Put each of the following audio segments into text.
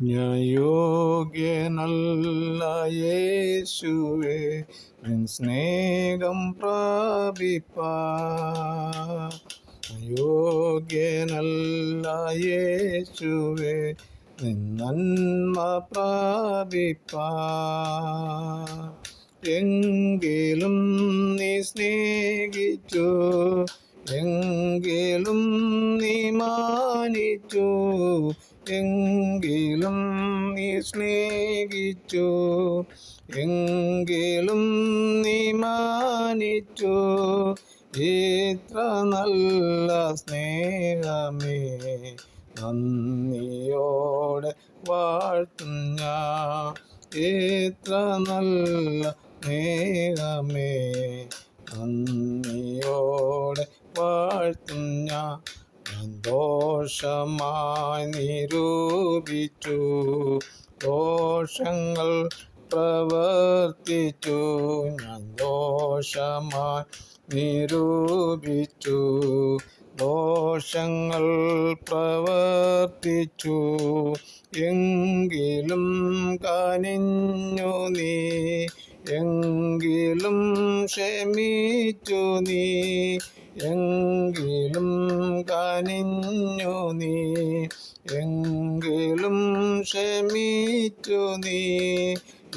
യോഗ്യനല്ല യേശുവേ നിൻ സ്നേഹം പ്രാപിപ്പാ. യോഗ്യനല്ല യേശുവേ നിൻ നന്മ പ്രാപിപ്പാ. എങ്കിലും നീ സ്നേഹിച്ചു എങ്കിലും നീ മാനിച്ചു എങ്കിലും നീ സ്നേഹിച്ചു എങ്കിലും നീ മാനിച്ചു. ഇത്ര നല്ല സ്നേഹമേ നന്ദിയോടെ വാഴ്ത്തും ഞാൻ. നല്ല സ്നേഹമേ നന്ദിയോടെ വാഴ്ത്തും ഞാൻ ഞാൻ. ദോഷമായി നിരൂപിച്ചു. ദോഷങ്ങൾ പ്രവർത്തിച്ചു. ഞാൻ ദോഷമായി നിരൂപിച്ചു. ദോഷങ്ങൾ പ്രവർത്തിച്ചു. എങ്കിലും കനിഞ്ഞു നീ. എങ്കിലും ക്ഷമിച്ചു നീ എങ്കിലും കനിഞ്ഞു നീ എങ്കിലും ക്ഷമിച്ചു നീ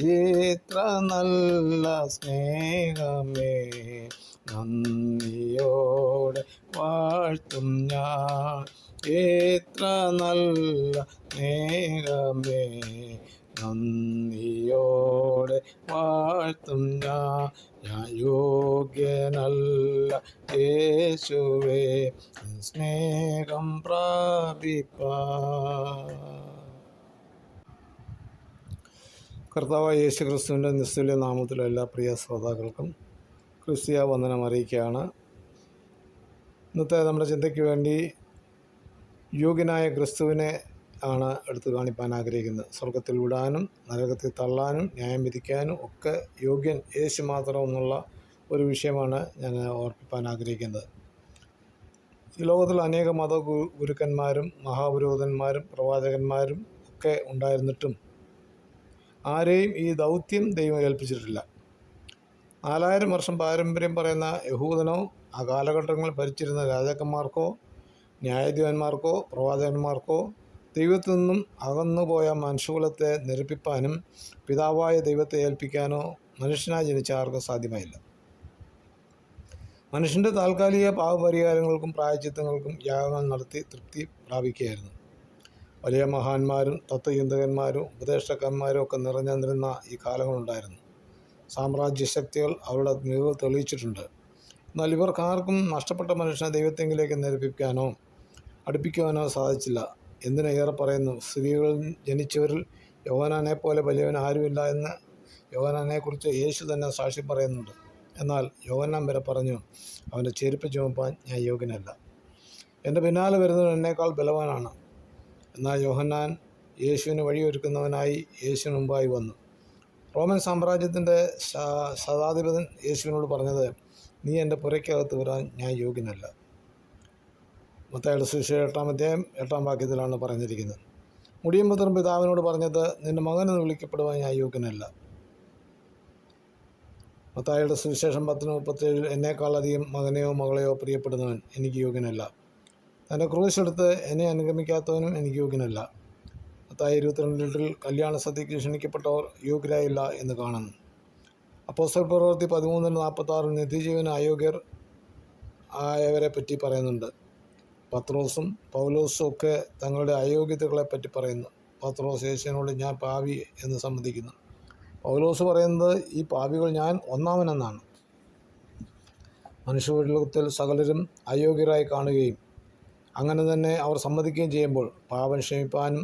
ഇത്ര നല്ല സ്നേഹമേ. നന്ദിയോടെ വാഴ്ത്തും ഞാൻ. എത്ര നല്ല സ്നേഹമേ. നന്ദിയോടെ വാഴ്ത്തും ഞാൻ. ഞാൻ യോഗ്യനല്ല യേശുവേ. സ്നേഹം പ്രാപിപ്പാ കർത്താവായ യേശു ക്രിസ്തുവിന്റെ നിസ്തുല്യ നാമത്തിലെ എല്ലാ പ്രിയ ശ്രോതാക്കൾക്കും ക്രിസ്തീയ വന്ദനം അറിയിക്കുകയാണ്. ഇന്നത്തെ നമ്മുടെ ചിന്തയ്ക്ക് വേണ്ടി യോഗ്യനായ ക്രിസ്തുവിനെ ആണ് എടുത്തു കാണിപ്പാൻ ആഗ്രഹിക്കുന്നത്. സ്വർഗത്തിൽ വിടാനും നരകത്തിൽ തള്ളാനും ന്യായം വിധിക്കാനും ഒക്കെ യോഗ്യൻ യേശു മാത്രം എന്നുള്ള ഒരു വിഷയമാണ് ഞാൻ ഓർപ്പിപ്പാൻ ആഗ്രഹിക്കുന്നത്. ഈ ലോകത്തിൽ അനേക മത ഗുരുക്കന്മാരും മഹാപുരോഹിതന്മാരും പ്രവാചകന്മാരും ഒക്കെ ഉണ്ടായിരുന്നിട്ടും ആരെയും ഈ ദൗത്യം ദൈവം ഏൽപ്പിച്ചിട്ടില്ല. നാലായിരം വർഷം പാരമ്പര്യം പറയുന്ന യഹൂദനോ ആ കാലഘട്ടങ്ങളിൽ ഭരിച്ചിരുന്ന രാജാക്കന്മാർക്കോ ന്യായാധിപന്മാർക്കോ പ്രവാചകന്മാർക്കോ ദൈവത്തിൽ നിന്നും അകന്നുപോയ മനുഷ്യകുലത്തെ നിരപ്പിപ്പാനും പിതാവായ ദൈവത്തെ ഏൽപ്പിക്കാനോ മനുഷ്യനായി ജനിച്ച ആർക്കും സാധ്യമായില്ല. മനുഷ്യന്റെ താൽക്കാലിക പാവപരിഹാരങ്ങൾക്കും പ്രായച്ചിത്തങ്ങൾക്കും യാഗങ്ങൾ നടത്തി തൃപ്തി പ്രാപിക്കുകയായിരുന്നു. വലിയ മഹാന്മാരും തത്വചിന്തകന്മാരും ഉപദേഷ്ടക്കന്മാരും ഒക്കെ നിറഞ്ഞിരുന്ന ഈ കാലങ്ങളുണ്ടായിരുന്നു. സാമ്രാജ്യ ശക്തികൾ അവരുടെ മികവ് തെളിയിച്ചിട്ടുണ്ട്. എന്നാൽ ഇവർക്കാർക്കും നഷ്ടപ്പെട്ട മനുഷ്യനെ ദൈവത്തെങ്കിലേക്ക് നിരപ്പിക്കാനോ അടുപ്പിക്കുവാനോ സാധിച്ചില്ല. എന്തിനേറെ പറയുന്നു? സ്ത്രീകളിൽ ജനിച്ചവരിൽ യോഹനാനെ പോലെ വലിയവൻ ആരുമില്ല എന്ന് യോഹനാനെക്കുറിച്ച് യേശു തന്നെ സാക്ഷി പറയുന്നുണ്ട്. എന്നാൽ യോഹന്നാൻ വരെ പറഞ്ഞു അവന്റെ ചെരുപ്പ് ചുമപ്പാൻ ഞാൻ യോഗ്യനല്ല. എന്റെ പിന്നാലെ വരുന്നവൻ എന്നേക്കാൾ ബലവാനാണ്. എന്നാൽ യോഹന്നാൻ യേശുവിന് വഴിയൊരുക്കുന്നവനായി യേശുവിന് മുമ്പായി വന്നു. റോമൻ സാമ്രാജ്യത്തിന്റെ ശതാധിപതൻ യേശുവിനോട് പറഞ്ഞത് നീ എന്റെ പുരയ്ക്കകത്ത് വരാൻ ഞാൻ യോഗ്യനല്ല. മൊത്തയുടെ സുവിശേഷം എട്ടാം അധ്യായം എട്ടാം വാക്യത്തിലാണ് പറഞ്ഞിരിക്കുന്നത്. മുടിയമ്പത്തരം പിതാവിനോട് പറഞ്ഞത് നിന്റെ മകനെന്ന് വിളിക്കപ്പെടുവാൻ ഞാൻ യോഗ്യനല്ല. മത്തായിയുടെ സുവിശേഷം പത്തിന് മുപ്പത്തേഴിൽ എന്നേക്കാളധികം മകനെയോ മകളെയോ പ്രിയപ്പെടുന്നവൻ എനിക്ക് യോഗ്യനല്ല. തന്റെ ക്രൂശെടുത്ത് എന്നെ അനുഗമിക്കാത്തവനും എനിക്ക് യോഗ്യനല്ല. മത്തായി ഇരുപത്തിരണ്ടിൽ കല്യാണ സദ്യക്ക് ക്ഷണിക്കപ്പെട്ടവർ യോഗ്യരായില്ല എന്ന് കാണുന്നു. അപ്പോസ്റ്റൽ പ്രവൃത്തി പതിമൂന്നിന് നാൽപ്പത്താറിൽ നിത്യജീവന അയോഗ്യർ ആയവരെ പറ്റി പറയുന്നുണ്ട്. പത്രോസും പൗലോസും ഒക്കെ തങ്ങളുടെ അയോഗ്യതകളെ പറ്റി പറയുന്നു. പത്രോസ് യേശുവിനോട് ഞാൻ പാവി എന്ന് സമ്മതിക്കുന്നു. പൗലോസ് പറയുന്നത് ഈ പാവികൾ ഞാൻ ഒന്നാമനെന്നാണ്. മനുഷ്യലോകത്തിൽ സകലരും അയോഗ്യരായി കാണുകയും അങ്ങനെ തന്നെ അവർ സമ്മതിക്കുകയും ചെയ്യുമ്പോൾ പാപം ക്ഷമിപ്പാനും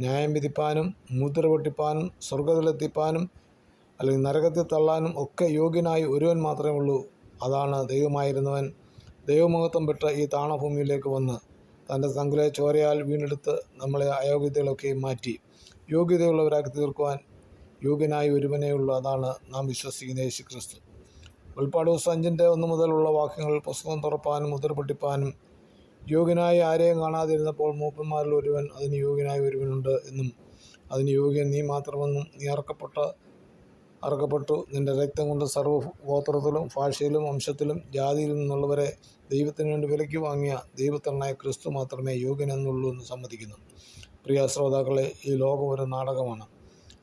ന്യായം വിധിപ്പാനും മുദ്ര പൊട്ടിപ്പാനും സ്വർഗത്തിലെത്തിപ്പാനും അല്ലെങ്കിൽ നരകത്തിൽ തള്ളാനും ഒക്കെ യോഗ്യനായി ഒരുവൻ മാത്രമേ ഉള്ളൂ. അതാണ് ദൈവമായിരുന്നവൻ. ദൈവമഹത്വം പെട്ട ഈ താണഭൂമിയിലേക്ക് വന്ന് തന്റെ തങ്കിലെ ചോരയാൽ വീണ്ടെടുത്ത് നമ്മളെ അയോഗ്യതകളൊക്കെ മാറ്റി. യോഗ്യതയുള്ളവരാക്കി തീർക്കുവാൻ യോഗ്യനായി ഉള്ളൂ. അതാണ് നാം വിശ്വസിക്കുന്ന യേശു ക്രിസ്തു വെളിപ്പാട് ദിവസം അഞ്ചിന്റെ ഒന്ന് മുതലുള്ള വാക്യങ്ങൾ പുസ്തകം തുറപ്പാനും മുദ്ര പൊട്ടിപ്പാനും യോഗ്യനായി ആരെയും കാണാതിരുന്നപ്പോൾ മൂപ്പന്മാരിൽ ഒരുവൻ അതിന് യോഗ്യനായ ഒരുവനുണ്ട് എന്നും അതിന് യോഗ്യൻ നീ മാത്രമെന്നും നീ അറക്കപ്പെട്ട അറക്കപ്പെട്ടു. നിന്റെ രക്തം കൊണ്ട് സർവ ഗോത്രത്തിലും ഭാഷയിലും വംശത്തിലും ജാതിയിലും നിന്നുള്ളവരെ ദൈവത്തിന് വേണ്ടി വിലയ്ക്ക് വാങ്ങിയ ദൈവത്തനായ ക്രിസ്തു മാത്രമേ യോഗ്യനെന്നുള്ളൂ എന്ന് സമ്മതിക്കുന്നു. പ്രിയ ശ്രോതാക്കളെ ഈ ലോകം ഒരു നാടകമാണ്.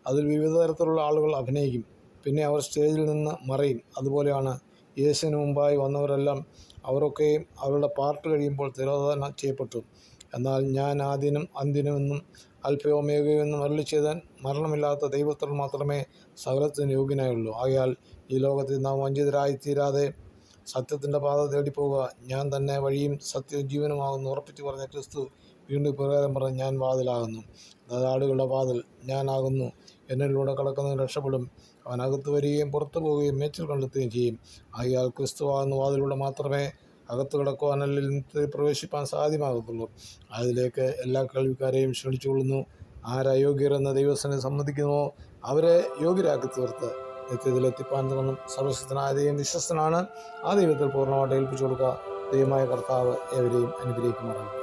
അതിൽ വിവിധ തരത്തിലുള്ള ആളുകൾ അഭിനയിക്കും. പിന്നെ അവർ സ്റ്റേജിൽ നിന്ന് മറയും. അതുപോലെയാണ് യേശുവിന് മുമ്പായി വന്നവരെല്ലാം അവരൊക്കെയും അവരുടെ പാർട്ട് കഴിയുമ്പോൾ തിരോധാനം ചെയ്യപ്പെട്ടു. എന്നാൽ ഞാൻ ആദ്യനും അന്തിനുമെന്നും അല്പയോമേകയെന്നും അരളി ചെയ്താൻ മരണമില്ലാത്ത ദൈവത്തിൽ മാത്രമേ സകലത്തിന് യോഗ്യനായുള്ളൂ. ആകയാൽ ഈ ലോകത്തിൽ നാം വഞ്ചിതരായി തീരാതെ സത്യത്തിന്റെ പാത തേടിപ്പോവുക ഞാൻ തന്നെ വഴിയും സത്യവും ജീവനുമാകുന്നു ഉറപ്പിച്ചു പറഞ്ഞ ക്രിസ്തു വീണ്ടും പ്രകാരം പറഞ്ഞ് ഞാൻ വാതിലാകുന്നു. ആടുകളുടെ വാതിൽ ഞാനാകുന്നു. എന്നിലൂടെ കടക്കുന്നവൻ രക്ഷപ്പെടും. അവൻ അകത്ത് വരികയും പുറത്തു പോവുകയും മേച്ചിൽ കണ്ടെത്തുകയും ചെയ്യും. ആകയാൽ ക്രിസ്തുവാകുന്ന വാതിലൂടെ മാത്രമേ അകത്ത് കിടക്കുവാൻ നിത്യത്തിൽ പ്രവേശിപ്പാൻ സാധ്യമാകത്തുള്ളൂ. അതിലേക്ക് എല്ലാ കേൾവിക്കാരെയും ക്ഷണിച്ചുകൊള്ളുന്നു. ആരയോഗ്യരെന്ന ദൈവസ്ഥനെ സമ്മതിക്കുന്നുവോ അവരെ യോഗ്യരാക്കി തീർത്ത് നിത്യത്തിലെത്തിപ്പാൻ തുടങ്ങും സർവശക്തനായ ദൈവം വിശ്വസ്തനാണ്. ആ ദൈവത്തിൽ പൂർണമായിട്ട് ഏൽപ്പിച്ചു കൊടുക്കുക. ദൈവമായ കർത്താവ് ഏവരെയും അനുഗ്രഹിക്കുമാറാണ്